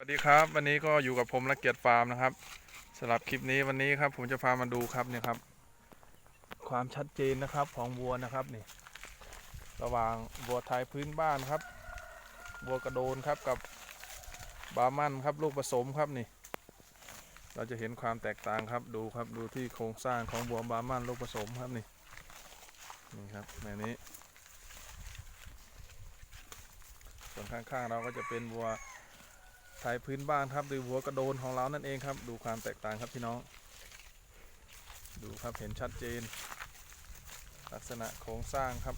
สวัสดีครับ วันนี้ก็อยู่กับผมละเกียรติฟาร์มนะครับสำหรับคลิปนี้วันนี้ครับ ผมจะพามาดูครับเนี่ยครับ ความชัดเจนนะครับของวัวนะครับนี่ ระหว่างวัวไทยพื้นบ้านครับวัวกระโดนครับกับบาร์มันครับลูกผสมครับนี่ เราจะเห็นความแตกต่างครับดูครับดูที่โครงสร้างของวัวบาร์มันลูกผสมครับนี่นี่ครับในนี้ ส่วนข้างๆเราก็จะเป็นวัว ไทยพื้นบ้านครับหรือวัวกระโดนของเรานั่นเองครับ ดูความแตกต่างครับพี่น้อง ดูครับเห็นชัดเจน ลักษณะโครงสร้างครับ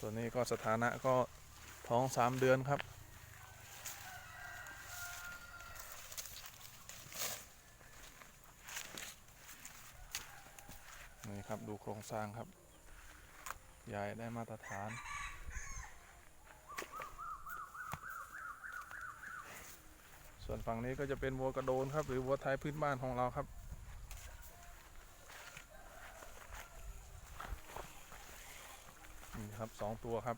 ตัวนี้ก็สถานะก็ท้องสามเดือนครับ นี่ครับดูโครงสร้างครับ ใหญ่ได้มาตรฐาน ส่วนฝั่งนี้ก็จะเป็นวัวกระโดนครับ หรือวัวไทยพื้นบ้านของเราครับนี่ครับสองตัวครับ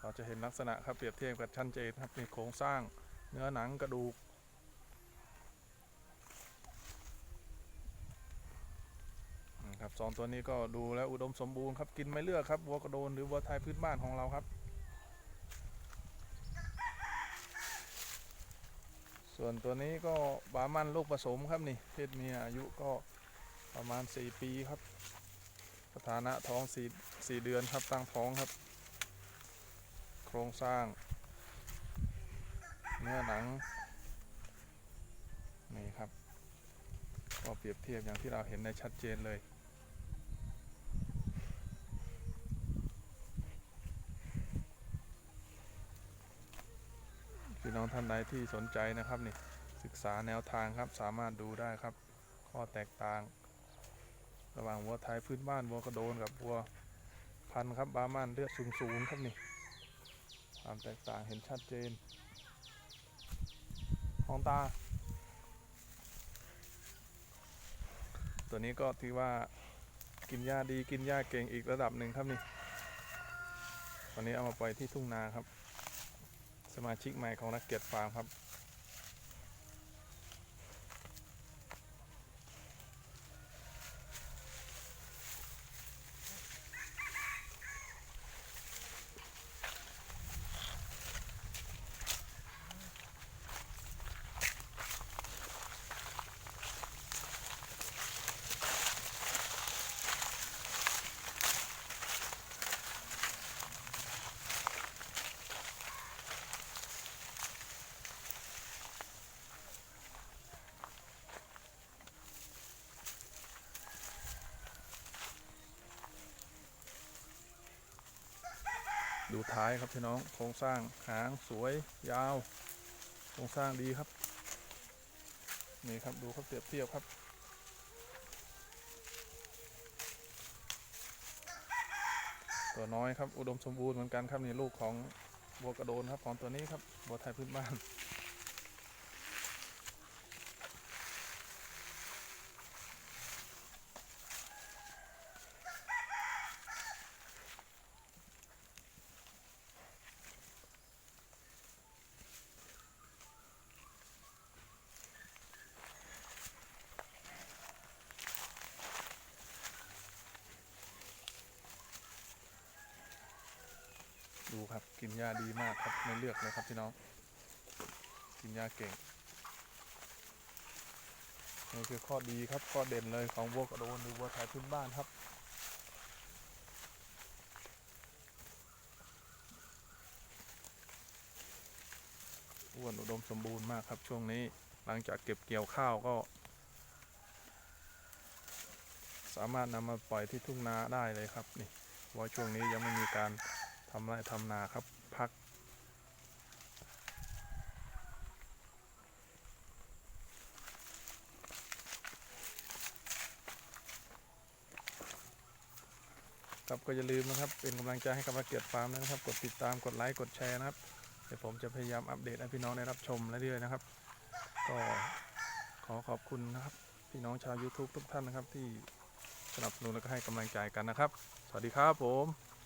เราจะเห็นลักษณะครับเปรียบเทียบกับชั้นเจนครับมีโครงสร้าง เนื้อหนังกระดูก ครับสองตัวนี้ก็ดูแล้วอุดมสมบูรณ์ครับกินไม่เลือกครับวัวกระโดนหรือวัวไทยพื้นบ้านของเราครับ ส่วนตัวนี้ก็บามันลูกผสมครับนี่เพศเมียอายุก็ประมาณ 4 ปีครับสถานะท้อง 4 4 เดือนครับตั้งท้องครับ โครงสร้าง เนื้อหนังนี่ครับก็เปรียบเทียบอย่างที่เราเห็นได้ชัดเจนเลยพี่น้องท่านใดที่สนใจนะครับนี่ศึกษาแนวทางครับสามารถดูได้ครับ ข้อแตกต่าง ระหว่างวัวไทยพื้นบ้านวัวกระโดนกับวัวพันครับบาร์มันเลือดสูงๆครับนี่ความแตกต่างเห็นชัดเจน ของตา ตัวนี้ก็ถือว่ากินหญ้าดีกินหญ้าเก่งอีกระดับหนึ่งครับนี่วันนี้เอามาปล่อยที่ทุ่งนาครับ สมาชิกใหม่ของนักเกียรติฟาร์มครับ ดูท้ายครับพี่น้องโครงสร้างหางสวยยาว โครงสร้างดีครับ นี่ครับดูครับเปรียบเทียบครับ ตัวน้อยครับอุดมสมบูรณ์เหมือนกันครับนี่ลูกของบัวกระโดนครับของตัวนี้ครับบัวไทยพื้นบ้าน ดู ครับกินหญ้าดีมากครับไม่เลือกเลยครับพี่น้อง กินหญ้าเก่งนี่คือข้อดีครับข้อเด่นเลยของวัวกระโดนหรือวัวไทยพื้นบ้านครับอ้วนอุดมสมบูรณ์มากครับช่วงนี้หลังจากเก็บเกี่ยวข้าวก็ สามารถนำมาปล่อยที่ทุ่งนาได้เลยครับนี่ว่าช่วงนี้ยังไม่มีการทำไร่ทำนาครับ พัก ครับก็อย่าลืมนะครับ เป็นกำลังใจให้กับนักเกียรติฟาร์มนะครับ กดติดตามกดไลค์กดแชร์นะครับ เดี๋ยวผมจะพยายามอัปเดตให้พี่น้องได้รับชมเรื่อยๆนะครับ ก็ขอขอบคุณนะครับ พี่น้องชาว YouTube ทุกท่านนะครับที่สนับสนุนและก็ให้กำลังใจกันนะครับ สวัสดีครับผม